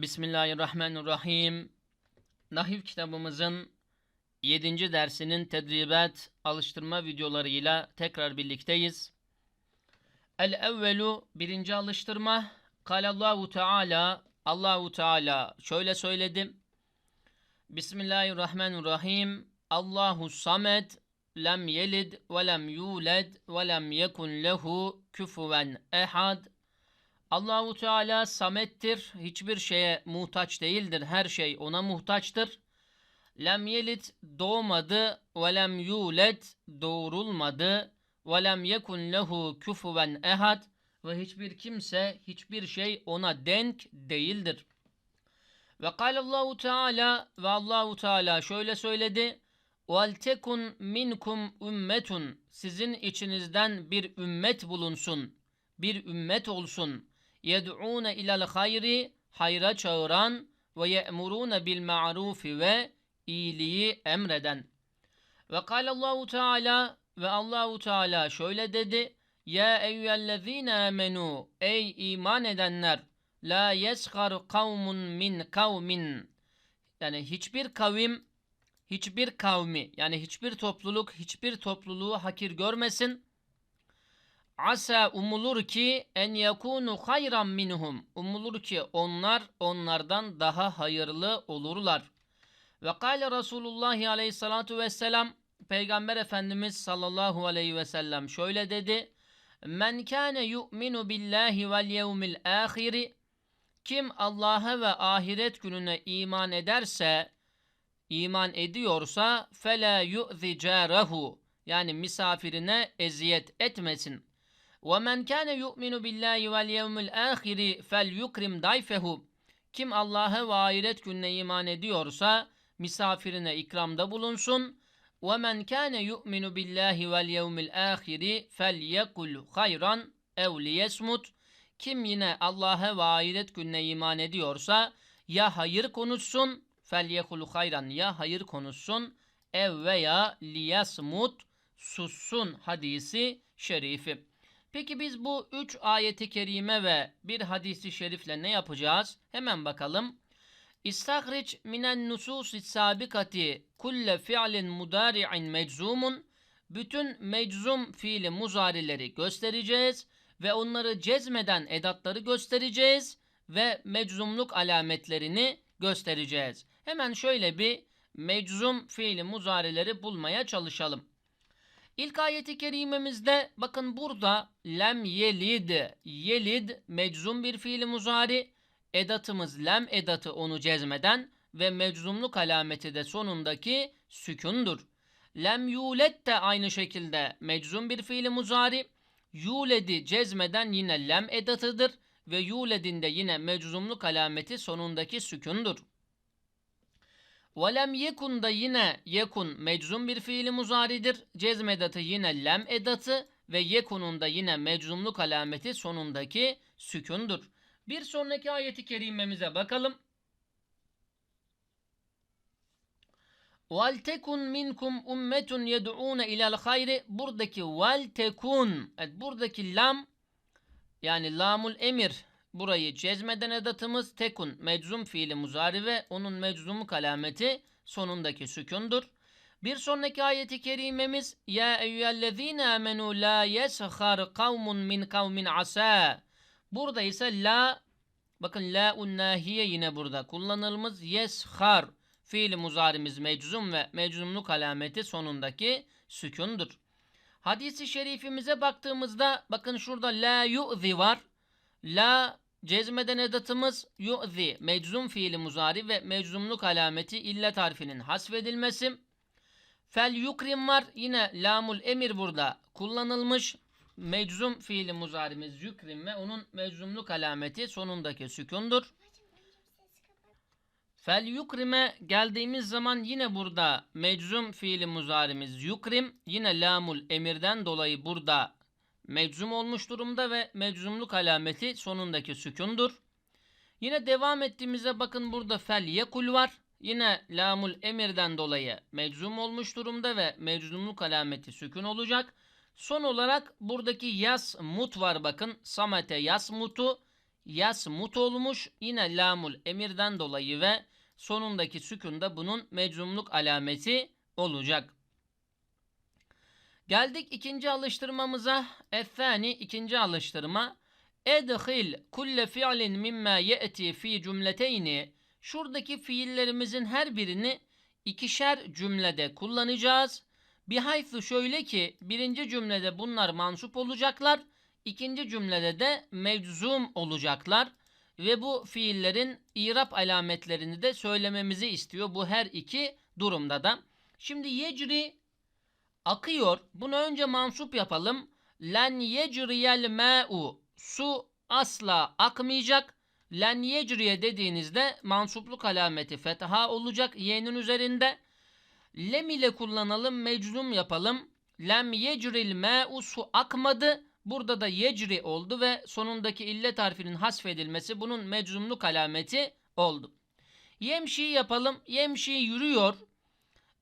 Bismillahirrahmanirrahim. Nahiv kitabımızın 7. dersinin tedribat alıştırma videolarıyla tekrar birlikteyiz. El evvelu birinci alıştırma. Kalallahu Teala Allahu Teala şöyle söyledi. Bismillahirrahmanirrahim. Allahu samed lem yelid ve lem yulad ve lem yekun lehu küfuven ehad. Allahu Teala samettir. Hiçbir şeye muhtaç değildir. Her şey ona muhtaçtır. Lem yelit doğmadı ve lem yulet doğurulmadı ve lem yekun lehu küfuven ehad ve hiçbir kimse hiçbir şey ona denk değildir. Ve Allahu Teala ve Allahu Teala şöyle söyledi. Tekun minkum ümmetun sizin içinizden bir ümmet bulunsun. Bir ümmet olsun yed'ûne ilel hayri hayra çağıran ve ye'murûne bil ma'rufi ve iyiliği emreden. Ve Allahu Teala ve Allahu Teala şöyle dedi: Ya eyyühellezîne amenu ey iman edenler la yeskhar kavmun min kavmin yani hiçbir kavim hiçbir kavmi yani hiçbir topluluk hiçbir topluluğu hakir görmesin Asa umulur ki en yakunu hayran minhum. Umulur ki onlar onlardan daha hayırlı olurlar. Ve kâle Resulullah aleyhissalatu vesselam Peygamber Efendimiz sallallahu aleyhi ve sellem şöyle dedi. Men kâne yu'minu billahi vel yevmil âhiri kim Allah'a ve ahiret gününe iman ederse, iman ediyorsa fela yu'zi yani misafirine eziyet etmesin. وَمَنْ كَانَ يُؤْمِنُ بِاللّٰهِ وَالْيَوْمِ الْآخِرِ فَلْيُكْرِمْ ضَيْفَهُ Kim Allah'a ve ahiret gününe iman ediyorsa misafirine ikramda bulunsun. وَمَنْ كَانَ يُؤْمِنُ بِاللّٰهِ وَالْيَوْمِ الْآخِرِ فَلْيَقُلْ خَيْرًا اَوْ لِيَسْمُتْ Kim yine Allah'a ve ahiret gününe iman ediyorsa ya hayır konuşsun فَلْيَقُلْ hayran ya hayır konuşsun ev veya liyasmut sussun hadisi şerifi. Peki biz bu üç ayeti kerime ve bir hadisi şerifle ne yapacağız? Hemen bakalım. İstahriç minen nususi sabikati kulle fi'lin mudari'in meczumun bütün meczum fiili muzarileri göstereceğiz ve onları cezmeden edatları göstereceğiz ve meczumluk alametlerini göstereceğiz. Hemen şöyle bir meczum fiili muzarileri bulmaya çalışalım. İlk ayeti kerimemizde bakın burada lem yelid. Yelid meczum bir fiili muzari. Edatımız lem edatı onu cezmeden ve meczumluk alameti de sonundaki sükundur. Lem yulet de aynı şekilde meczum bir fiili muzari. Yuledi cezmeden yine lem edatıdır ve yuledin de yine meczumluk alameti sonundaki sükundur. Velem yekun da yine yekun meczum bir fiili muzaridir. Cezm edatı yine lem edatı ve yekunun da yine meczumluk alameti sonundaki sükundur. Bir sonraki ayeti kerimemize bakalım. Vel tekun minkum ummetun yed'un ilal hayri buradaki vel tekun evet, buradaki lam yani lamul emir burayı cezmeden edatımız tekun meczum fiili muzari ve onun meczumu alameti sonundaki sükundur. Bir sonraki ayeti kerimemiz Ya eyyühellezine amenu la yeshar kavmun min kavmin asa. Burada ise la bakın la unnahiye yine burada kullanılmış yeshar fiil muzarimiz meczum ve meczumluk alameti sonundaki sükundur. Hadisi şerifimize baktığımızda bakın şurada la yu'zi var. La Cezmeden edatımız yu'zi meczum fiili muzari ve meczumluk alameti illet harfinin hasfedilmesi. Fel yukrim var. Yine lamul emir burada kullanılmış. Meczum fiili muzarimiz yukrim ve onun meczumluk alameti sonundaki sükundur. Fel yukrime geldiğimiz zaman yine burada meczum fiili muzarimiz yukrim. Yine lamul emirden dolayı burada meczum olmuş durumda ve meczumluk alameti sonundaki sükundur. Yine devam ettiğimizde bakın burada fel yekul var. Yine lamul emirden dolayı meczum olmuş durumda ve meczumluk alameti sükun olacak. Son olarak buradaki yas mut var bakın. Samete yas mutu. yasmut olmuş. Yine lamul emirden dolayı ve sonundaki sükunda bunun meczumluk alameti olacak. Geldik ikinci alıştırmamıza. Efani ikinci alıştırma. Edhil kulle fi'lin mimma ye'ti fi cümleteyni. Şuradaki fiillerimizin her birini ikişer cümlede kullanacağız. Bihaythu şöyle ki birinci cümlede bunlar mansup olacaklar. ikinci cümlede de meczum olacaklar. Ve bu fiillerin irap alametlerini de söylememizi istiyor bu her iki durumda da. Şimdi yecri akıyor. Bunu önce mansup yapalım. Len yecriyel ma'u. Su asla akmayacak. Len yecriye dediğinizde mansupluk alameti fetha olacak y'nin üzerinde. Lem ile kullanalım, meczum yapalım. Lem yecril ma'u su akmadı. Burada da yecri oldu ve sonundaki illet harfinin hasfedilmesi bunun meczumluk alameti oldu. Yemşi yapalım. Yemşi yürüyor.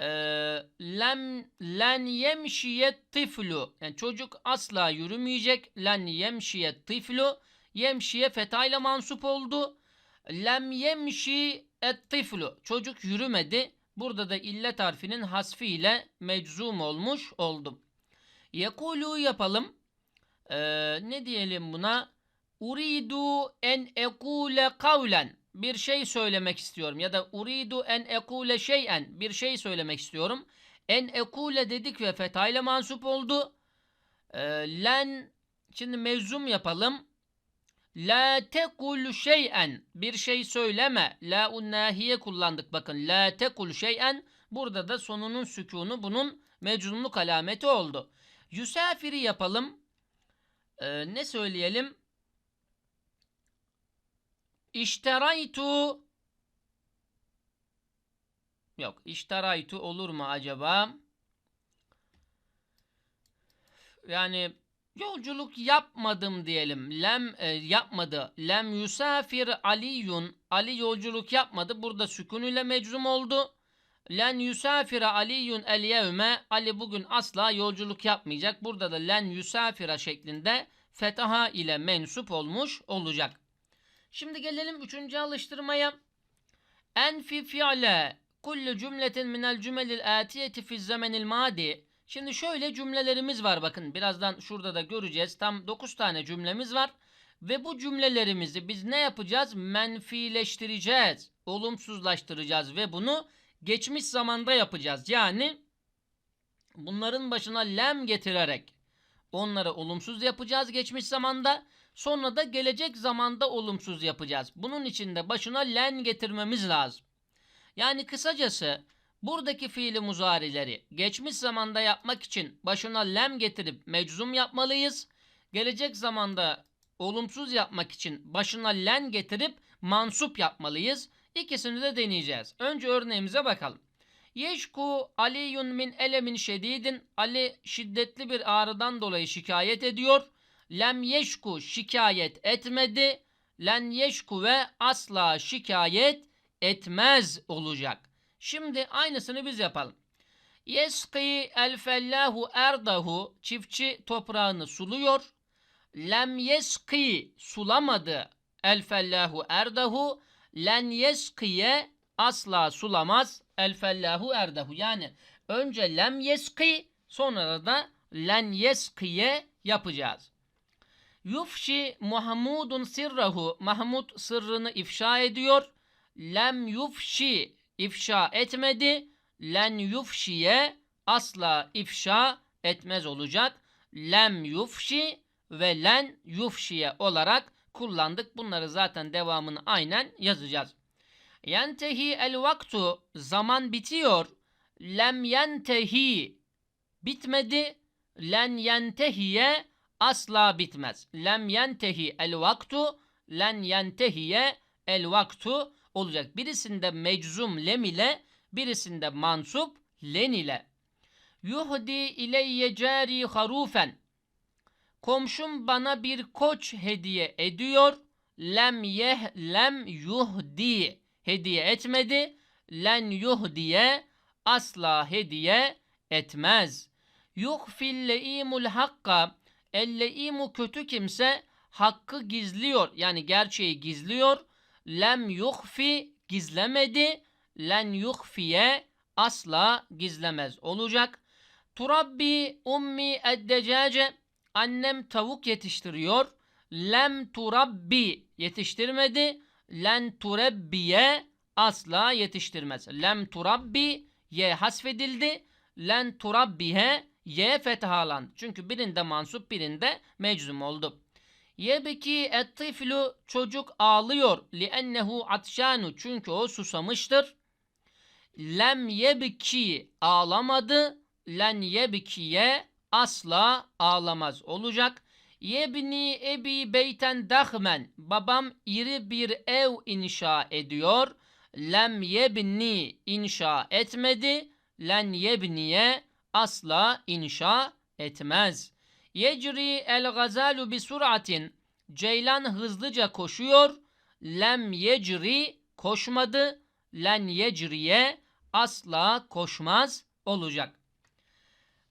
Ee, lem len yemşiye tiflu. Yani çocuk asla yürümeyecek. Len yemşiye tiflu. Yemşiye fetayla mansup oldu. Lem yemşi et tiflu. Çocuk yürümedi. Burada da illet harfinin hasfi ile meczum olmuş oldum. Yekulu yapalım. Ee, ne diyelim buna? Uridu en ekule kavlen. Bir şey söylemek istiyorum. Ya da uridu en ekule şeyen. Bir şey söylemek istiyorum. En ekule dedik ve fetayla mansup oldu. Ee, len şimdi mevzum yapalım. La tekul şeyen. Bir şey söyleme. La unnahiye kullandık bakın. La tekul şeyen. Burada da sonunun sükunu bunun meczumluk alameti oldu. Yusafiri yapalım. Ee, ne söyleyelim? İşteraytu Yok, işteraytu olur mu acaba? Yani yolculuk yapmadım diyelim. Lem e, yapmadı. Lem yusafir aliyun. Ali yolculuk yapmadı. Burada sükun ile meczum oldu. Len yusafira aliyun el yevme. Ali bugün asla yolculuk yapmayacak. Burada da len yusafira şeklinde fetaha ile mensup olmuş olacak. Şimdi gelelim üçüncü alıştırmaya. En fi fi'le kullu cümletin minel cümelil atiyeti fi zemenil madi. Şimdi şöyle cümlelerimiz var bakın. Birazdan şurada da göreceğiz. Tam 9 tane cümlemiz var. Ve bu cümlelerimizi biz ne yapacağız? Menfileştireceğiz. Olumsuzlaştıracağız ve bunu geçmiş zamanda yapacağız. Yani bunların başına lem getirerek onları olumsuz yapacağız geçmiş zamanda. Sonra da gelecek zamanda olumsuz yapacağız. Bunun için de başına len getirmemiz lazım. Yani kısacası buradaki fiili muzarileri geçmiş zamanda yapmak için başına lem getirip meczum yapmalıyız. Gelecek zamanda olumsuz yapmak için başına len getirip mansup yapmalıyız. İkisini de deneyeceğiz. Önce örneğimize bakalım. Yeşku aliyun min elemin şedidin. Ali şiddetli bir ağrıdan dolayı şikayet ediyor. Lem yeşku şikayet etmedi. Len yeşku ve asla şikayet etmez olacak. Şimdi aynısını biz yapalım. Yeski el fellahu erdahu çiftçi toprağını suluyor. Lem yeski sulamadı el fellahu erdahu len yeskiye asla sulamaz el fellahu erdahu. Yani önce lem yeski sonra da len yeskiye yapacağız. Yufşi Muhammudun sirrahu. Mahmud sırrını ifşa ediyor. Lem yufşi ifşa etmedi. Len yufşiye asla ifşa etmez olacak. Lem yufşi ve len yufşiye olarak kullandık. Bunları zaten devamını aynen yazacağız. Yentehi el vaktu zaman bitiyor. Lem yentehi bitmedi. Len yentehiye asla bitmez. Lem yentehi el vaktu len yentehiye el vaktu olacak. Birisinde meczum lem ile birisinde mansup len ile. Yuhdi ileyye cari harufen. Komşum bana bir koç hediye ediyor. Lem yeh lem yuhdi hediye etmedi. Len yuhdiye asla hediye etmez. Yuhfil leimul hakka Elleimu kötü kimse hakkı gizliyor. Yani gerçeği gizliyor. Lem yuhfi gizlemedi. Len yuhfiye asla gizlemez olacak. Turabbi ummi eddecace annem tavuk yetiştiriyor. Lem turabbi yetiştirmedi. Len turebbiye asla yetiştirmez. Lem turabbi ye hasfedildi. Len turabbihe ye fethalandı. Çünkü birinde mansup birinde meczum oldu. Yebeki ettiflu çocuk ağlıyor. Liennehu atşanu çünkü o susamıştır. Lem yebki ağlamadı. Len yebkiye asla ağlamaz olacak. Yebni ebi beyten dahmen. Babam iri bir ev inşa ediyor. Lem yebni inşa etmedi. Len yebniye asla inşa etmez. Yecri el gazalu bi suratin. Ceylan hızlıca koşuyor. Lem yecri koşmadı. Len yecriye asla koşmaz olacak.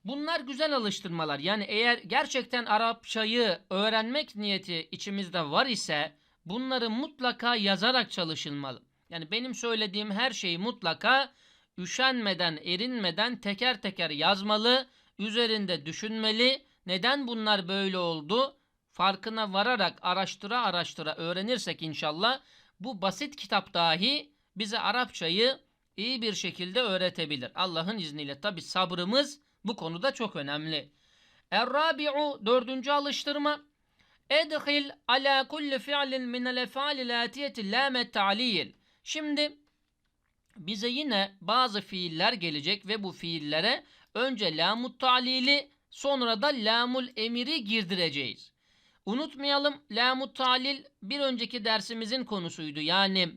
Bunlar güzel alıştırmalar. Yani eğer gerçekten Arapçayı öğrenmek niyeti içimizde var ise bunları mutlaka yazarak çalışılmalı. Yani benim söylediğim her şeyi mutlaka üşenmeden, erinmeden teker teker yazmalı, üzerinde düşünmeli. Neden bunlar böyle oldu? Farkına vararak araştıra araştıra öğrenirsek inşallah bu basit kitap dahi bize Arapçayı iyi bir şekilde öğretebilir. Allah'ın izniyle tabi sabrımız bu konuda çok önemli. Er-rabi'u dördüncü alıştırma. Edhil ala kulli fi'lin minel ef'alil atiyeti lâme ta'lil. Şimdi bize yine bazı fiiller gelecek ve bu fiillere önce lamut talili sonra da lamul emiri girdireceğiz. Unutmayalım lamut talil bir önceki dersimizin konusuydu. Yani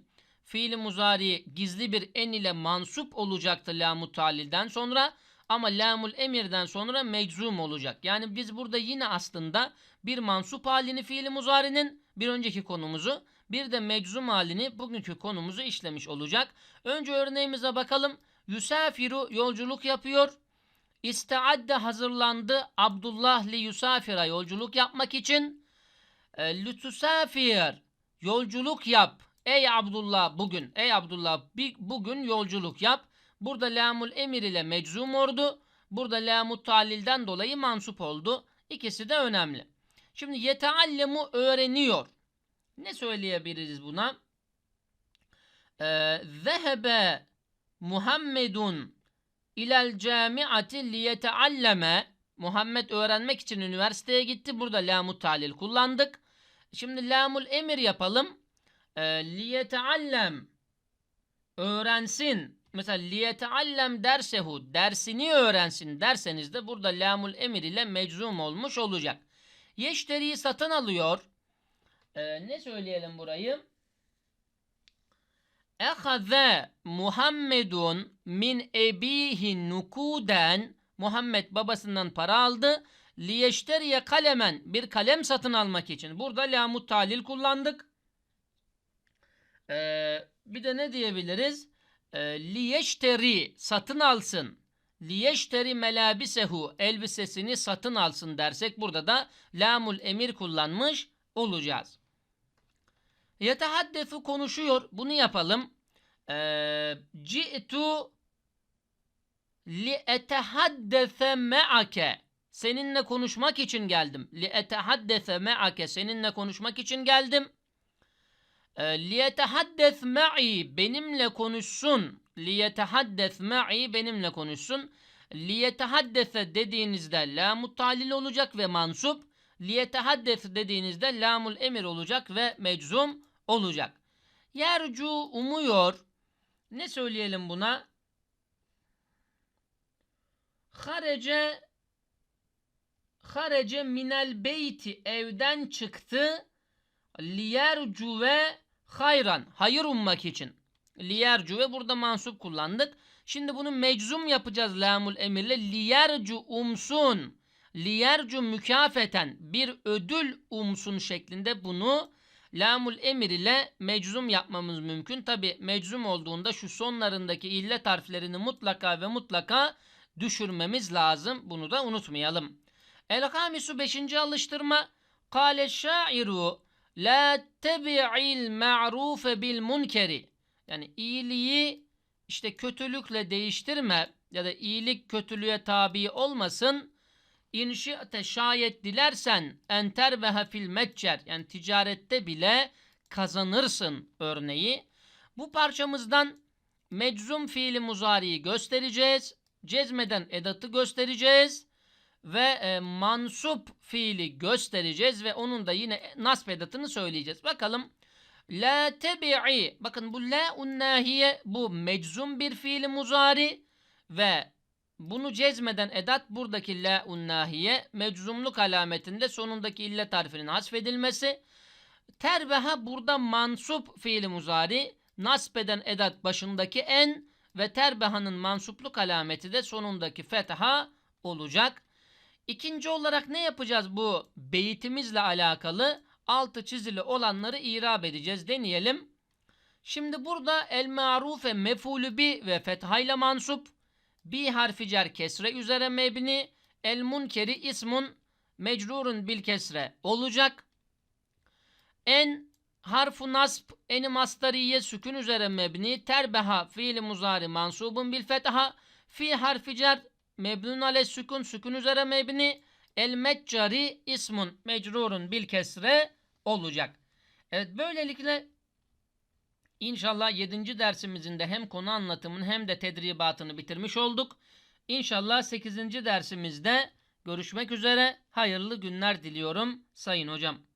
fiil muzari gizli bir en ile mansup olacaktı lamut talilden sonra ama lamul emirden sonra meczum olacak. Yani biz burada yine aslında bir mansup halini fiili muzarinin bir önceki konumuzu bir de meczum halini bugünkü konumuzu işlemiş olacak. Önce örneğimize bakalım. Yusafiru yolculuk yapıyor. İsteadde hazırlandı. Abdullah li yusafira yolculuk yapmak için. E, Lütusafir yolculuk yap. Ey Abdullah bugün. Ey Abdullah bugün yolculuk yap. Burada lamul emir ile meczum oldu. Burada lamut talilden dolayı mansup oldu. İkisi de önemli. Şimdi yeteallemu öğreniyor. Ne söyleyebiliriz buna? Ee, zehebe Muhammedun ilel camiati liyetealleme Muhammed öğrenmek için üniversiteye gitti. Burada lamut talil kullandık. Şimdi lamul emir yapalım. E, liyeteallem öğrensin. Mesela liyeteallem dersehu dersini öğrensin derseniz de burada lamul emir ile meczum olmuş olacak. Yeşteriyi satın alıyor. Ee, ne söyleyelim burayı? Ehaze Muhammedun min ebihi nukuden Muhammed babasından para aldı. Liyeşteriye kalemen bir kalem satın almak için. Burada lamut talil kullandık. Ee, bir de ne diyebiliriz? Ee, liyeşteri satın alsın. Liyeşteri melabisehu elbisesini satın alsın dersek burada da lamul emir kullanmış olacağız. Yetehaddefu konuşuyor. Bunu yapalım. Ee, Ci'tu li etehaddese me'ake seninle konuşmak için geldim. Li etehaddese me'ake seninle konuşmak için geldim. Ee, li yetehaddes me'i benimle konuşsun. Li yetehaddes me'i benimle konuşsun. Li yetehaddese dediğinizde lamut talil olacak ve mansup. Li yetehaddes dediğinizde lamul emir olacak ve meczum olacak. Yercu umuyor. Ne söyleyelim buna? Harece harece minel beyti evden çıktı liyercu ve hayran hayır ummak için. Liyercu ve burada mansup kullandık. Şimdi bunu meczum yapacağız lamul emirle. Liyercu umsun. Liyercu mükafeten bir ödül umsun şeklinde bunu lamul emir ile meczum yapmamız mümkün. Tabi meczum olduğunda şu sonlarındaki illet harflerini mutlaka ve mutlaka düşürmemiz lazım. Bunu da unutmayalım. El hamisu 5. alıştırma. Kâle şairu la tebi'il ma'rufe bil munkeri. Yani iyiliği işte kötülükle değiştirme ya da iyilik kötülüğe tabi olmasın. İnşi'te şayet dilersen enter ve hafil metcer yani ticarette bile kazanırsın örneği. Bu parçamızdan meczum fiili muzariyi göstereceğiz. Cezmeden edatı göstereceğiz. Ve e, mansup fiili göstereceğiz ve onun da yine nasb edatını söyleyeceğiz. Bakalım. La tebi'i. Bakın bu la unnahiye bu meczum bir fiili muzari ve bunu cezmeden edat buradaki la unnahiye meczumluk alametinde sonundaki illet harfinin hasfedilmesi. Terbeha burada mansup fiili muzari nasbeden edat başındaki en ve terbehanın mansupluk alameti de sonundaki fetha olacak. İkinci olarak ne yapacağız bu beyitimizle alakalı? Altı çizili olanları irab edeceğiz deneyelim. Şimdi burada el marufe mefulü bi ve fethayla mansup. Bi harfi cer kesre üzere mebni. El munkeri ismun mecrurun bil kesre olacak. En harfu nasb eni mastariye sükün üzere mebni. Terbeha fiili muzari mansubun bil fetha. Fi harfi cer mebnun ale sükun sükun üzere mebni. El meccari ismun mecrurun bil kesre olacak. Evet böylelikle inşallah 7. dersimizin de hem konu anlatımını hem de tedribatını bitirmiş olduk. İnşallah 8. dersimizde görüşmek üzere. Hayırlı günler diliyorum sayın hocam.